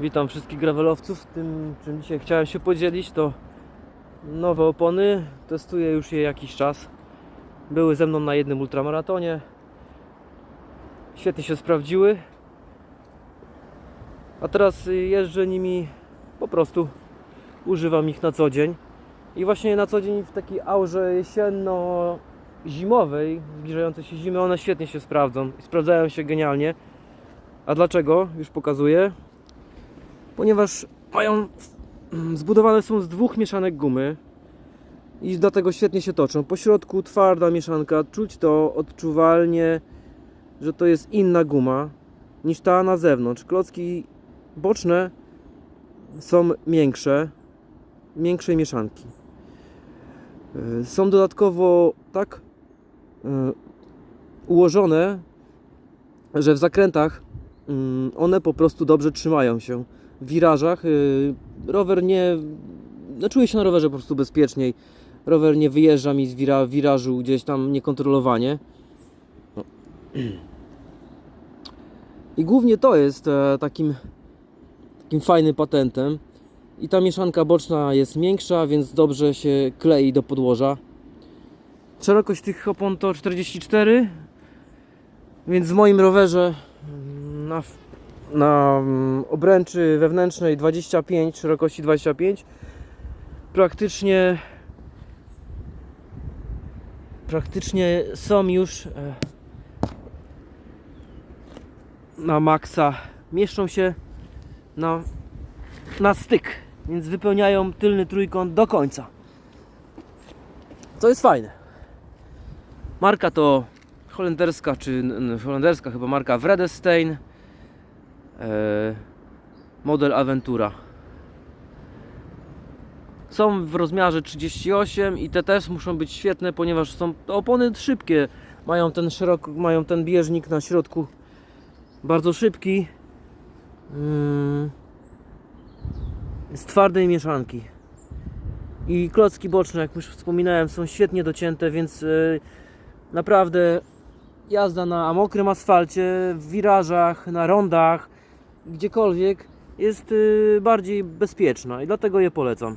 Witam wszystkich gravelowców. Tym, czym dzisiaj chciałem się podzielić, to nowe opony. Testuję już je jakiś czas. Były ze mną na jednym ultramaratonie. Świetnie się sprawdziły. A teraz jeżdżę nimi po prostu. Używam ich na co dzień. I właśnie na co dzień w takiej aurze jesienno-zimowej, zbliżającej się zimy, one świetnie się sprawdzą. I sprawdzają się genialnie. A dlaczego? Już pokazuję ponieważ mają mm, zbudowane są z dwóch mieszanek gumy i dlatego świetnie się toczą. Po środku twarda mieszanka, czuć to odczuwalnie, że to jest inna guma niż ta na zewnątrz. Klocki boczne są miększe, miększej mieszanki. Y, Są dodatkowo tak y, ułożone, że w zakrętach mm, one po prostu dobrze trzymają się wirażach. y, Rower nie. No, czuję się na rowerze po prostu bezpieczniej. Rower nie wyjeżdża mi z wira, wirażu gdzieś tam niekontrolowanie. No. I głównie to jest e, takim, takim fajnym patentem. I ta mieszanka boczna jest miększa, więc dobrze się klei do podłoża. Szerokość tych opon to 44, więc w moim rowerze mm, na na mm, obręczy wewnętrznej 25, szerokości 25 praktycznie praktycznie są już e, na maksa mieszczą się na, na styk więc wypełniają tylny trójkąt do końca. Co jest fajne. Marka to holenderska czy holenderska chyba marka Vredestein model Aventura. Są w rozmiarze 38 i te też muszą być świetne, ponieważ są opony szybkie. Mają ten szerok, mają ten bieżnik na środku bardzo szybki. Mm, z twardej mieszanki. I klocki boczne, jak już wspominałem, są świetnie docięte, więc e, naprawdę jazda na mokrym asfalcie, w wirażach, na rondach, gdziekolwiek jest y, bardziej bezpieczna i dlatego je polecam.